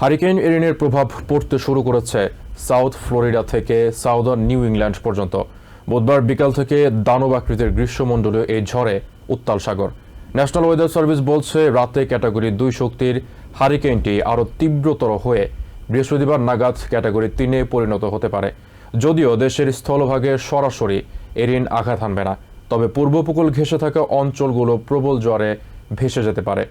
Hurricane এরিনের প্রভাব পড়তে শুরু করেছে সাউথ ফ্লোরিডা থেকে সাউদার্ন নিউ ইংল্যান্ড পর্যন্ত। বুধবার বিকাল থেকে দানব আকৃতির গ্রীষ্মমণ্ডলীয় এই ঝড়ে উত্তাল সাগর। ন্যাশনাল ওয়েদার সার্ভিস বলছে, রাতে ক্যাটাগরি দুই শক্তির হারিকেনটি আরও তীব্রতর হয়ে বৃহস্পতিবার নাগাদ ক্যাটাগরি তিনে পরিণত হতে পারে। যদিও দেশের স্থলভাগে সরাসরি এরিন আঘাত হানবে না, তবে পূর্ব উপকূল ঘেঁষে থাকা অঞ্চলগুলো প্রবল জ্বরে ভেসে যেতে পারে।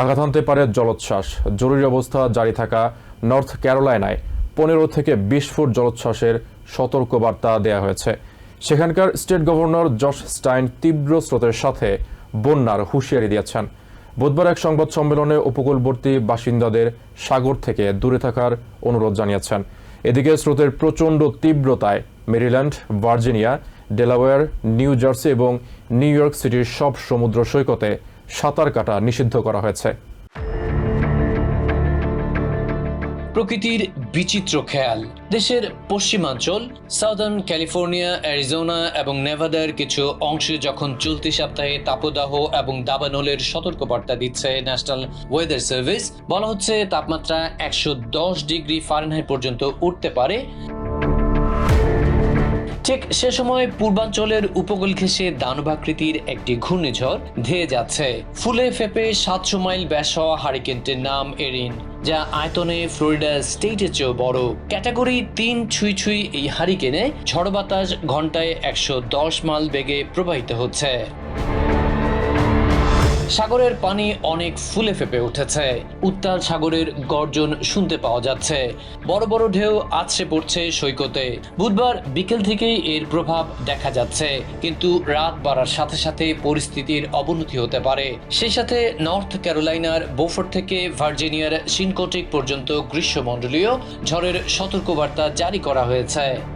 আঘাত হানতে পারে জলোচ্ছ্বাস। জরুরি অবস্থা জারি থাকা নর্থ ক্যারোলাইনায় পনেরো থেকে বিশ ফুট জলোচ্ছ্বাসের সতর্কবার্তা দেওয়া হয়েছে। সেখানকার স্টেট গভর্নর জশ স্টাইন তীব্র স্রোতের সাথে বন্যার হুঁশিয়ারি দিয়েছেন। বুধবার এক সংবাদ সম্মেলনে উপকূলবর্তী বাসিন্দাদের সাগর থেকে দূরে থাকার অনুরোধ জানিয়েছেন। এদিকে স্রোতের প্রচণ্ড তীব্রতায় Maryland, Virginia, Delaware, New Jersey এবং নিউ ইয়র্ক সিটির সব সমুদ্র সৈকতে সাঁতার কাটা নিষিদ্ধ করা হয়েছে। প্রকৃতির বিচিত্র খেয়াল। দেশের পশ্চিমাঞ্চল, সাউদার্ন ক্যালিফোর্নিয়া, অ্যারিজোনা এবং নেভাদার কিছু অংশে যখন চলতি সপ্তাহে তাপদাহ এবং দাবানলের সতর্কবার্তা দিচ্ছে ন্যাশনাল ওয়েদার সার্ভিস, বলা হচ্ছে তাপমাত্রা একশো দশ ডিগ্রি ফারেনহাইট পর্যন্ত উঠতে পারে। ঠিক সে সময় পূর্বাঞ্চলের উপকূল ঘেঁষে দানবাকৃতির একটি ঘূর্ণিঝড় ধেয়ে যাচ্ছে। ফুলে ফেপে সাতশো মাইল ব্যাস হওয়া হারিকেনটির নাম এরিন, যা আয়তনে ফ্লোরিডা স্টেটের চেয়েও বড়। ক্যাটাগরি তিন ছুঁই ছুঁই এই হারিকেনে ঝড় বাতাস ঘন্টায় একশো দশ মাইল বেগে প্রবাহিত হচ্ছে। সাগরের পানি অনেক ফুলে ফেপে উঠেছে। উত্তাল সাগরের গর্জন শুনতে পাওয়া যাচ্ছে। বড় বড় ঢেউ আছড়ে পড়ছে সৈকতে। বুধবার বিকেল থেকেই এর প্রভাব দেখা যাচ্ছে। কিন্তু রাত বাড়ার সাথে সাথে পরিস্থিতির অবনতি হতে পারে। সেই সাথে নর্থ ক্যারোলাইনার বোফোর্ড থেকে ভার্জিনিয়ার সিনকোটিক পর্যন্ত গ্রীষ্মমণ্ডলীয় ঝড়ের সতর্কবার্তা জারি করা হয়েছে।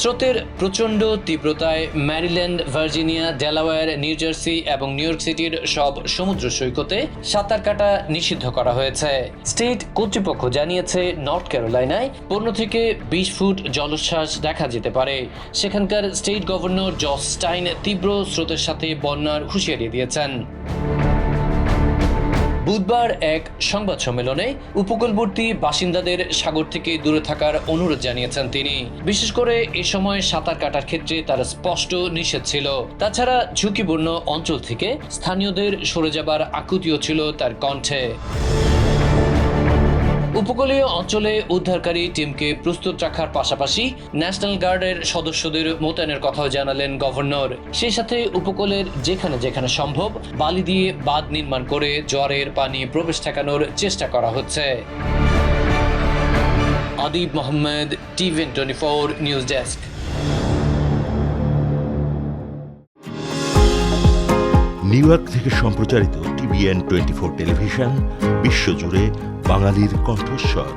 স্রোতের প্রচণ্ড তীব্রতায় Maryland, Virginia, Delaware, New Jersey এবং নিউ ইয়র্ক সিটির সব সমুদ্র সৈকতে সাঁতার কাটা নিষিদ্ধ করা হয়েছে। স্টেট কর্তৃপক্ষ জানিয়েছে, নর্থ ক্যারোলাইনায় পনেরো থেকে বিশ ফুট জলোচ্ছ্বাস দেখা যেতে পারে। সেখানকার স্টেট গভর্নর জস স্টাইন তীব্র স্রোতের সাথে বন্যার হুঁশিয়ারি দিয়েছেন। বুধবার এক সংবাদ সম্মেলনে উপকূলবর্তী বাসিন্দাদের সাগর থেকে দূরে থাকার অনুরোধ জানিয়েছেন তিনি। বিশেষ করে এ সময় সাঁতার কাটার ক্ষেত্রে তার স্পষ্ট নিষেধ ছিল। তাছাড়া ঝুঁকিপূর্ণ অঞ্চল থেকে স্থানীয়দের সরে যাবার আকুতিও ছিল তার কণ্ঠে। উপকূলীয় অঞ্চলে উদ্ধারকারী টিমকে প্রস্তুত রাখার পাশাপাশি ন্যাশনাল গার্ডের সদস্যদের মোতায়েনের কথাও জানালেন গভর্নর। সেই সাথে উপকূলের যেখানে যেখানে সম্ভব, বালি দিয়ে বাঁধ নির্মাণ করে জ্বরের পানি প্রবেশ ঠেকানোর চেষ্টা করা হচ্ছে। Adib Mohammad টিভেন twenty four news desk. New York থেকে সম্প্রচারিত টিভিএন টোয়েন্টি ফোর টেলিভিশন, বিশ্বজুড়ে বাঙালির কণ্ঠস্বর।